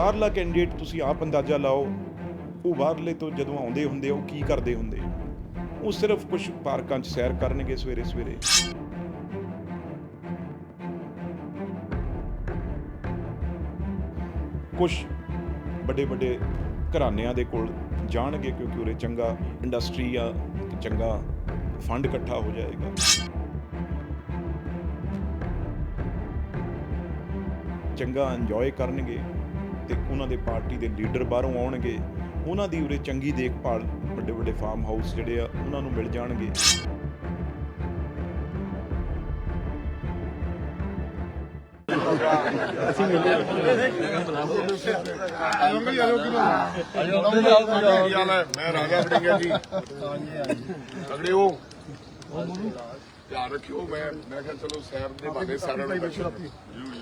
ਬਾਹਰਲਾ ਕੈਂਡੀਡੇਟ ਤੁਸੀਂ ਆਪ ਅੰਦਾਜ਼ਾ ਲਾਓ, ਉਹ ਬਾਹਰਲੇ ਤੋਂ ਜਦੋਂ ਆਉਂਦੇ ਹੁੰਦੇ ਉਹ ਕੀ ਕਰਦੇ ਹੁੰਦੇ ਉਹ ਸਿਰਫ ਕੁਝ ਪਾਰਕਾਂ 'ਚ ਸੈਰ ਕਰਨਗੇ ਸਵੇਰੇ ਸਵੇਰੇ। ਕੁਝ ਵੱਡੇ ਵੱਡੇ ਘਰਾਣਿਆਂ ਦੇ ਕੋਲ ਜਾਣਗੇ ਕਿਉਂਕਿ ਉਰੇ ਚੰਗਾ ਇੰਡਸਟਰੀ ਆ ਚੰਗਾ ਫੰਡ ਇਕੱਠਾ ਹੋ ਜਾਏਗਾ। ਚੰਗਾ ਇੰਜੋਏ ਕਰਨਗੇ। ਉਹਨਾਂ ਦੇ ਪਾਰਟੀ ਦੇ ਲੀਡਰ ਬਾਹਰੋਂ ਆਉਣਗੇ ਉਹਨਾਂ ਦੀ ਉਰੇ ਚੰਗੀ ਦੇਖਭਾਲ ਵੱਡੇ ਵੱਡੇ ਫਾਰਮ ਹਾਊਸ ਜਿਹੜੇ ਆ ਉਹਨਾਂ ਨੂੰ ਮਿਲ ਜਾਣਗੇ। ਕੀ ਹਾਲ ਹੈ? ਮੈਂ ਰਾਜਾ ਵੜਿੰਗਾ ਜੀ। ਤਗੜੇ ਹੋ ਧਿਆਨ ਰੱਖਿਓ ਮੈਂ ਮੈਂ ਕਿਹਾ ਚਲੋ ਸੈਰ ਦੇ ਬਾਰੇ ਸਾਰਿਆਂ ਨੂੰ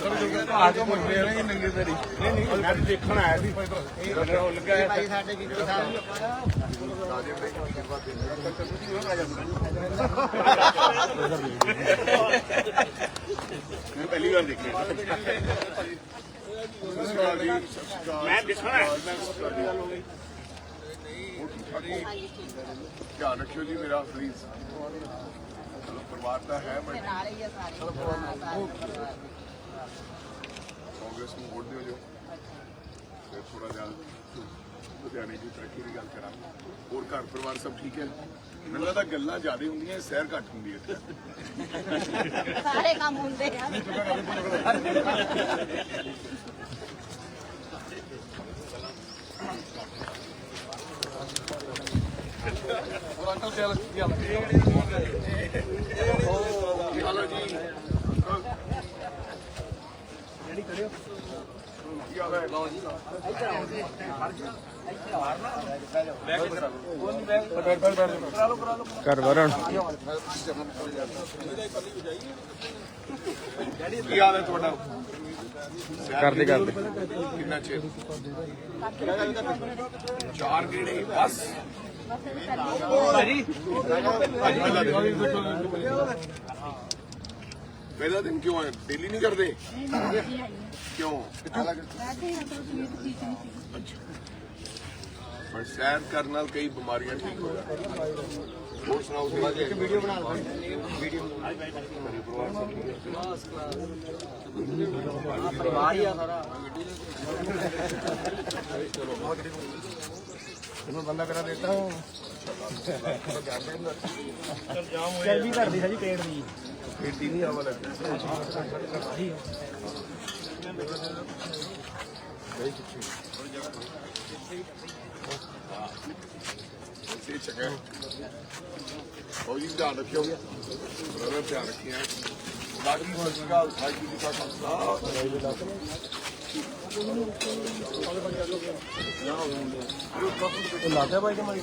ਭਾਜ ਮੁੰਡੇ ਵਾਲੇ ਹੀ ਨੰਗੇ ਪੈਰੀ ਨਹੀਂ ਨਹੀਂ ਮੈਂ ਦੇਖਣ ਆਇਆ ਸੀ ਇਹ ਹੋ ਲੱਗਾ ਹੈ ਭਾਈ ਸਾਡੇ ਕੀ ਸਾਹਿਬ ਮੈਂ ਪਹਿਲੀ ਵਾਰ ਦੇਖਿਆ ਮੈਂ ਦੇਖਣਾ ਧਿਆਨ ਰੱਖਿਓ ਜੀ ਮੇਰਾ ਪਲੀਜ਼ ਪਰਿਵਾਰ ਦਾ ਹੈ। ਬਟ ਨਾਲ ਹੀ ਆ ਸਾਰੇ ਕਾਂਗਰਸ ਨੂੰ ਵੋਟ ਦਿਓ ਜੋ ਫਿਰ ਥੋੜਾ ਜਿਹਾ ਲੁਧਿਆਣੇ ਦੀ ਤਰੱਕੀ ਦੀ ਗੱਲ ਕਰਾਂਗੇ ਹੋਰ ਘਰ ਪਰਿਵਾਰ ਸਭ ਠੀਕ ਹੈ? ਮੈਨੂੰ ਲੱਗਦਾ ਗੱਲਾਂ ਜ਼ਿਆਦਾ ਹੁੰਦੀਆਂ ਸੈਰ ਘੱਟ ਹੁੰਦੀ ਹੈ। ਸਾਰੇ ਕੰਮ ਹੁੰਦੇ ਆ। ਕੀ ਕੀ ਹਾਲ ਹੈ ਘਰ ਵਰਣ। ਕੀ ਹਾਲ ਹੈ ਤੁਹਾਡਾ? ਕਰਦੇ ਕਰਦੇ। ਕਿੰਨਾ ਚਿਰ? ਚਾਰ ਗੇੜੇ ਬਸ। ਪਹਿਲਾ पहला दिन क्यों है डेली नहीं करते क्यों पर सैर करने ਨਾਲ ਕਈ ਬਿਮਾਰੀਆਂ ਠੀਕ ਹੋ ਜਾਂਦੀਆਂ ਹੋਰ ਸੁਣਾਓ ਸੇਵਾ ਜੀ ਵੀਡੀਓ ਬਣਾ ਲਓ ਵੀਡੀਓ ਮੇਰੇ ਪਰਿਵਾਰ ਸਭ ਕਲਾਸ ਕਲਾਸ ਪਰਿਵਾਰ ਹੀ ਆ ਸਾਰਾ ਚਲੋ ਬਹੁਤ ਮੈਂ ਬੰਦਾ ਕਰਾ ਦਿੱਤਾ ਹਾਂ ਚਲ ਜਾਮ ਹੋਇਆ ਚਲ ਜਾਮ ਹੋਇਆ ਚਲ ਵੀ ਕਰਦੀ ਹੈ ਜੀ ਪੇੜ ਦੀ 80 ਨਹੀਂ ਆਵਾ ਲੱਗਦਾ ਸਹੀ ਸਹੀ ਚੱਕਰ ਉਹ ਜੀ ਧਿਆਨ ਰੱਖਿਓ ਬੜਾ ਧਿਆਨ ਰੱਖਿਆ ਬਾਕੀ ਹੋਰ ਗੱਲ ਸਾਈ ਦੀ ਕਾ ਸੰਸਾ ਲਾਟਿਆ ਭਾਈ ਕੇ ਮਾਰੀ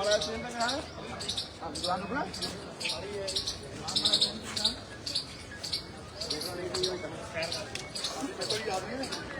Thank you.